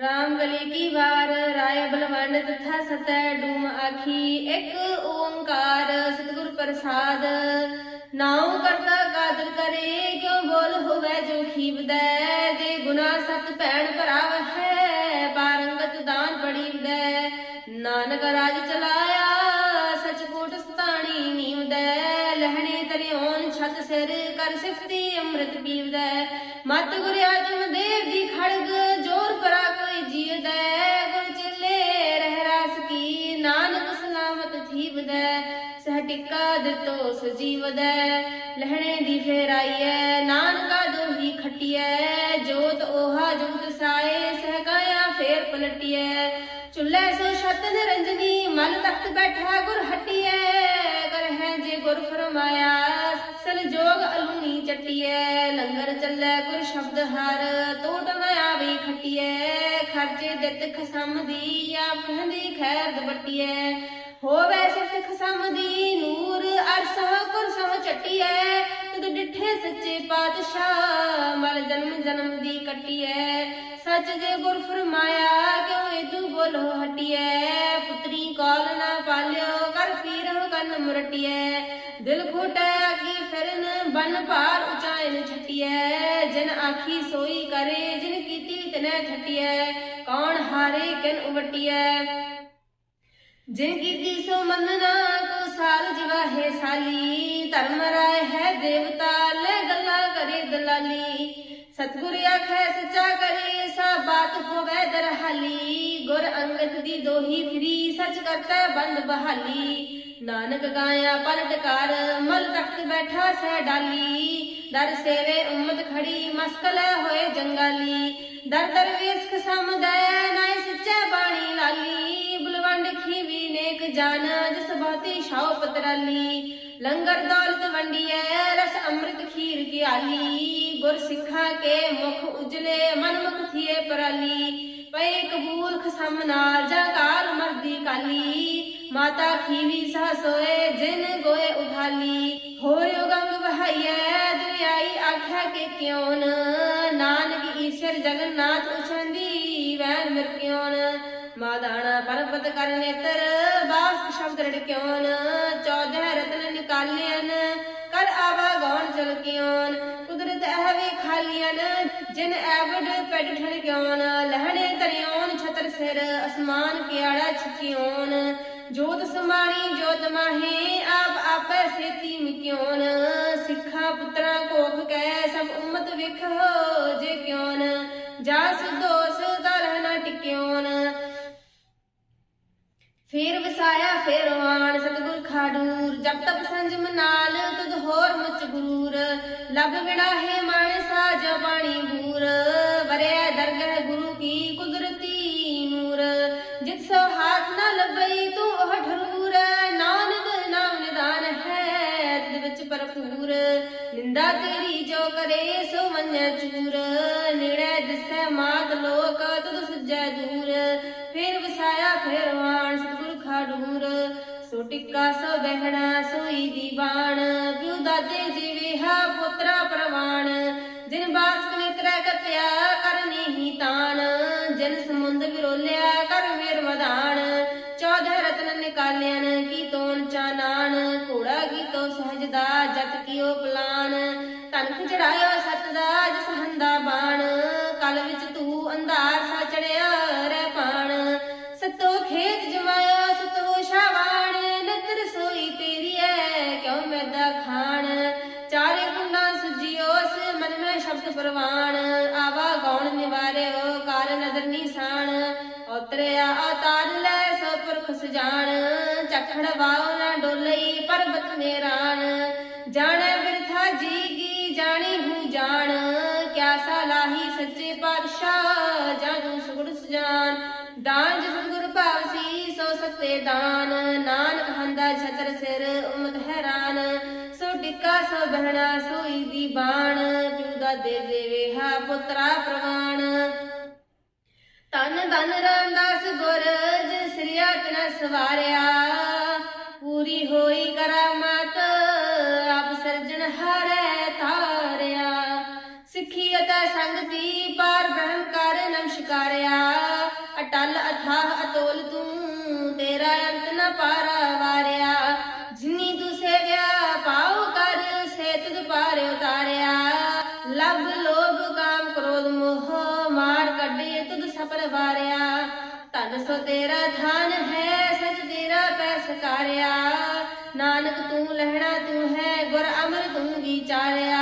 ਰਾਮ ਗਲੀ ਕੀ ਵਾਰ, ਰਾਏ ਬਲਵੰਡ ਤਥਾ ਸਤੈ, ਡੂਮ ਆਖੀ ਇੱਕ ਓੰਕਾਰ, ਸਤਿਗੁਰ ਪ੍ਰਸਾਦ। ਨਾਉ ਕਰਤਾ ਕਾਦਰ ਕਰੇ, ਕਿਉ ਬੋਲ ਹੋਵੇ ਜੋ ਖੀਵਦੈ? ਜੇ ਗੁਨਾ ਸਤ ਭੈਣ ਭਰਾ ਲਹਿਣੇ ਛਤ ਸਿਰ ਕਰ ਸਿਫਤੀ ਅੰਮ੍ਰਿਤ ਪੀਵਦੈ ਮਤ ਗੁਰ ਆਜਮ ਦੇਵ ਦੀ ਖੜਗ, ਜੋਰ ਪਰਾ ਕੋਈ ਜੀਵਦੈ। ਗੁਰ ਚੇਲੇ ਰਹਿ ਰਾਸ ਕੀ, ਨਾਨਕ ਸਲਾਮਤ ਜੀਵਦੈ। ਸਹ ਟਿੱਕਾ ਦਿੱਤੋ ਸਜੀਵਦੈ। ਲਹਿਣੇ ਦੀ ਫੇਰਾਈਐ, ਨਾਨਕਾ ਦੋਹੀ ਖਟਿਐ। ਜੋਤ ਓਹਾ ਜੁਗਤ ਸਾਏ, ਸਹ ਫੇਰ ਪਲਟਿਐ। ਚੁੱਲ੍ਹੇ ਸੋ ਛਤ ਨਿਰੰਜਨੀ, ਮਨ ਤਖਤ ਬੈਠਾ ਗੁਰ ਹਟਿਐ। ਕਰ ਹੈ ਜੇ ਗੁਰ ਫਰਮਾਇਆ ਚਟਿਐ ਲੰਗਰ ਚੱਲੈ, ਗੁਰ ਸ਼ਬਦ ਹਰ। ਟੋਟ ਨ ਆਵੇ ਖਟਿਐ ਖਰਚੇ ਦਿੱਤ ਖਸਮ ਦੀ, ਆਪ ਹੰਦੀ ਖੈਰ ਦਬਟਿਐ ਹੋਵੇ ਸਿਫਤ ਖਸਮ ਦੀ ਨੂਰ ਅਰਸਹ ਗੁਰ ਸਮ ਚਟਿਐ ਤਦ ਡਿਠੇ ਸੱਚੇ ਪਾਤਸ਼ਾਹ, ਮਲ ਜਨਮ ਜਨਮ ਦੀ ਕਟਿਐ ਸੱਚ ਜੇ ਗੁਰ ਫਰਮਾਇਆ, ਕਿਉ ਇਦੂ ਬੋਲੋ ਹਟਿਐ ਪੁੱਤਰੀ ਕੋਲ ਨਾ ਪਾਲਿਓ, ਕਰ ਪੀਰਹੁ ਕੰਨ ਮੁਰਟਿਐ ਦਿਲ ਖੋਟਾ ਆਗੀ ਬਨ ਭਾਰ ਉਚਾਇਨ ਛਟਿਐ, ਜਿਨ ਆਖੀ ਸੋਈ ਕਰੇ, ਜਿਨ ਕੀਤੀ ਤਨੈ ਛਟਿਐ, ਕੌਣ ਹਾਰੇ ਕਿਨ ਉਵਟਿਐ? ਜਿਨ ਕੀਤੀ ਸੋ ਮੰਨਣਾ, ਕੋ ਸਾਲ ਜਵਾਹੇ ਸਾਲੀ, ਧਰਮ ਰਾਏ ਹੈ ਦੇਵਤਾ, ਲੈ ਗੱਲਾਂ ਕਰੇ ਦਲਾਲੀ। ਸਤਿਗੁਰ ਆਖੈ, ਸੱਚਾ ਕਰੇ, ਸਾ ਬਾਤ ਹੋਵੇ ਦਰਹਾਲੀ। ਗੁਰ ਅੰਗਦ ਦੀ ਦੋਹੀ ਫਰੀ ਸੱਚ ਕਰਤਾ ਬੰਦ ਬਹਾਲੀ। ਨਾਨਕ ਗਾਇਆ ਪਲਟ ਕਰ, ਮਲ ਤਖਤ ਬੈਠਾ ਸਹਿ ਡਾਲੀ। ਦਰ ਸੇਵੇ ਉਮਤ ਖੜੀ, ਮਸਕਲ ਹੋਏ ਜੰਗਾਲੀ। ਦਰ ਦਰ ਖਸਮ ਦੈ ਨਾਏ ਸੱਚਾ ਬਾਣੀ ਲਾਲੀ। ਬਲਵੰਡ ਖੀਵੀ ਨੇਕ ਜਾਨ, ਜਸ ਬਹੁਤੀ ਸ਼ਾਉ ਪਤਰਾਲੀ। ਲੰਗਰ ਦੌਲਤ ਵੰਡੀਐ, ਰਸ ਅੰਮ੍ਰਿਤ ਖੀਰ ਕੀ ਆਲੀ ਗੁਰ ਸਿੱਖਾਂ ਕੇ ਮੁਖ ਉਜਲੇ, ਮਨ ਮੁਖ ਥੀਏ ਪਰਾਲੀ। ਪਏ ਕਬੂਲ ਖਸਮ ਨਾਲ, ਜਾਂ ਕਾਲ ਮਰਦੀ ਕਾਲੀ। ਮਾਤਾ ਖੀਵੀ ਸਹ ਸੋਏ, ਜਿਨ ਗੋਏ ਉਠਾਲੀ ਹੋਰਿਓ ਗੰਗ ਵਹਾਈਐ, ਦਰਿਆਈ ਆਖਿਆ ਕੇ ਕਿਉਨ? ਨਾਨਕ ਈਸ਼ਰ ਜਗਨਨਾਥ ਉਛੰਦੀ ਵੈਨ ਮਿਰ ਕਿਉਨ? ਮਾਦਾਣਾ ਪਰਬਤ ਕਰ ਨੇਤਰ, ਬਾਸ ਸ਼ਬਦ ਰੜ ਚੌਦਹ ਰਤਨ ਨਿਕਾਲਿਆਨ ਕਰ ਆਵਾ ਗੌਣ ਚਲ ਕਿਉਨ। ਕੁਦਰਤ ਐ ਵੇ ਖਾਲੀਆਂ ਜਿਨ ਐਵਡ ਪੈਡ ਠਣ ਕਿਉਨ ਲਹਣੇ ਤਰਿਓਨ ਛਤਰ ਸਿਰ, ਅਸਮਾਨ ਕਿਆੜਾ ਛਕਿਉਨ ਜੋਤ ਸਮਾਣੀ ਜੋਤ ਮਾਹੇ, ਆਪ ਆਪੈ ਸੇਤੀ ਮਿਕਿਉਨ ਸਿੱਖਾ ਪੁੱਤਰਾ ਕੋਖ ਕੈ, ਸਭ ਉਮਤ ਵਿਖੋ ਜੇ ਕਿਉਨ। ਜਾਸ ਦੋਸ ਦਰਹ ਨ ਟਿਕਿਉਨ ਫੇਰ ਵਸਾਇਆ, ਫੇਰ ਵਾਣ ਸਤਿਗੁਰ ਖਾਡੂਰ। ਜਬ ਤਪ ਸੰਜਮ ਨਾਲ ਤੁਧ ਹੋਰ ਮੁਚ ਗੁਰੂਰ। ਲਬ ਵਿੜਾਹੇ ਮਣ, ਸਾਜ ਬਾਣੀ ਬੂਰ ਵਰਿਆ ਦਰਗਹ ਗੁਰੂ ਕੀ ਕੁਦਰਤੀ ਨਿੰਦਾ ਤੇਰੀ ਜੋ ਕਰੇ ਸੋ ਮੰਨੈ ਚੂਰ। ਨੇੜੇ ਦਿਸੈ ਮਾਤ ਲੋਕ ਤੁਧ ਸੁਜੈ ਦੂਰ। ਫੇਰ ਵਸਾਇਆ ਫੇਰ ਵਾਣ ਸਤਿਗੁਰ ਖਾਡੂਰ। ਸੋ ਟਿੱਕਾ, ਸੋ ਬਹਿਣਾ, ਸੋਈ ਦੀਵਾਨ। ਪਿਉ ਦਾਦੇ ਜੀਵੇ ਹਾ, ਪੁੱਤਰਾ ਪ੍ਰਵਾਨ। ਜਿਨ ਬਾਸ ਕਨੇਤਰਾ ਕਪਿਆ ਕਰਨੀ ਹੀ ਤਾਨ। ਜਨ ਸਮੁੰਦ ਮਨ ਮੈਂ ਆਵਾ ਗੌਣ ਨਿਵਾਰਿਓ, ਕਾਰ ਨਦਰ ਨੀਸਾਨ। ਉਤਰਿਆ ਅਤਾਰ ਲੈ ਸੋ ਪੁਰਖ ਸਜਾਣ ਚਖੜ ਵਾਉ ਨਾ ਡੋਲਈ ਪਰਬਤ ਮੇਰਾਣ ਜਾਣੈ ਬਿਰਥਾ ਜੀਗੀ ਜਾਣੀ ਹੂੰ ਜਾਣ। ਕਿਆ ਸਲਾਹੀ ਸੱਚੇ ਪਾਤਸ਼ਾਹ ਜਾਨੂ ਸੁਗੜ ਸੁਜਾਨ। ਦਾਨ ਜਿਸ ਗੁਰ ਭਾਵਸੀ, ਸੋ ਸਤੇ ਦਾਨ। ਨਾਨਕ ਹੰਦਾ ਛਤਰ ਸਿਰ, ਉਮਤ ਹੈਰਾਨ। ਸੋ ਡਿੱਕਾ ਸੋ ਬਹਿਣਾ, ਸੋਈ ਦੀ ਬਾਣ। ਪਿਉ ਦੇਵੇ ਹਾ ਪੁੱਤਰਾ ਪ੍ਰਵਾਨ। ਤਨ ਧਨ ਰਾਮਦਾਸ ਗੁਰ ਜਿਸ ਸ੍ਰਿਆ ਤਨ ਸਵਾਰਿਆ। ਪੂਰੀ ਹੋਈ ਕਰਾਮਤ, ਆਪ ਸਰਜਣ ਹਾਰੇ ਤਾਰਿਆ। ਸਿੱਖੀ ਅਤੇ ਸੰਗਤੀ ਪਾਰ ਬ੍ਰਹਮ ਕਰ ਨਮਸਕਾਰਿਆ ਅਟਲ ਅਥਾਹ ਅਤੋਲ ਤੂੰ, ਤੇਰਾ ਅੰਤ ਨ ਪਾਰਾ ਵਾਰਿਆ। ਧਨ ਸੋ ਤੇਰਾ ਧਨ ਹੈ, ਸਚ ਤੇਰਾ ਪੈ ਸਕਾਰਿਆ ਨਾਨਕ ਤੂੰ ਲਹਿਣਾ, ਤੂੰ ਹੈ, ਗੁਰ ਅਮਰ ਤੂੰ ਵਿਚਾਰਿਆ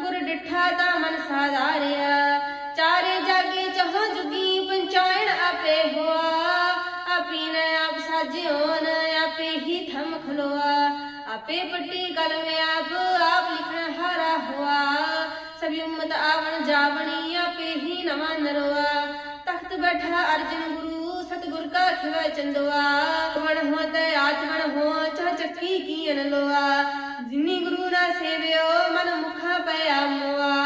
ਗੁਰ ਡਿਠਾ ਤਾਂ ਮਨ ਸਾਧਾਰਿਆ। ਚਾਰੇ ਜਾਗੇ ਚਹੁ ਜੁਗੀ ਪੰਚਾਇਣ ਆਪੇ ਹੋਆ। ਆਪੀ ਨ ਆਪ ਸਾਜਿਓਨ ਆਪੇ ਹੀ ਥਮ ਖਲੋਆ। ਆਪੇ ਪੱਟੀ ਕਲਮ ਆਪ ਆਪ ਲਿਖਣ ਹਾਰਾ ਹੁਆ। ਸਭੀ ਉਮਤ ਆਵਣ ਜਾਵਣੀ, ਆਪੇ ਹੀ ਨਵਾਂ ਨਰਵਾ ਤਖਤ ਬੈਠਾ ਅਰਜਨ ਗੁਰੂ ਸਤਿਗੁਰ ਕਾ ਖਿਵੈ ਚੰਦਵਾ ਮਨ ਹੋ ਤੇ ਆਚਮਨ ਹੋ ਚਹ ਚੱਕੀ ਕੀ ਅਨਲੋਆ। ਜਿਨੀ ਗੁਰੂ ਨਾ ਸੇਵਿਓ, ਮਨ ਮੁਖਾ ਪਿਆ ਮੋਆ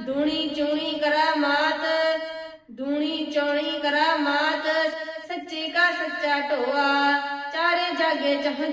ਦੂਣੀ ਚੂਣੀ ਕਰਾ ਮਾਤ, ਦੂਣੀ ਚੌਣੀ ਕਰਾ ਮਾਤ, ਸੱਚੇ ਕਾ ਸੱਚਾ ਢੋਆ। ਚਾਰੇ ਜਾਗੇ ਚਹ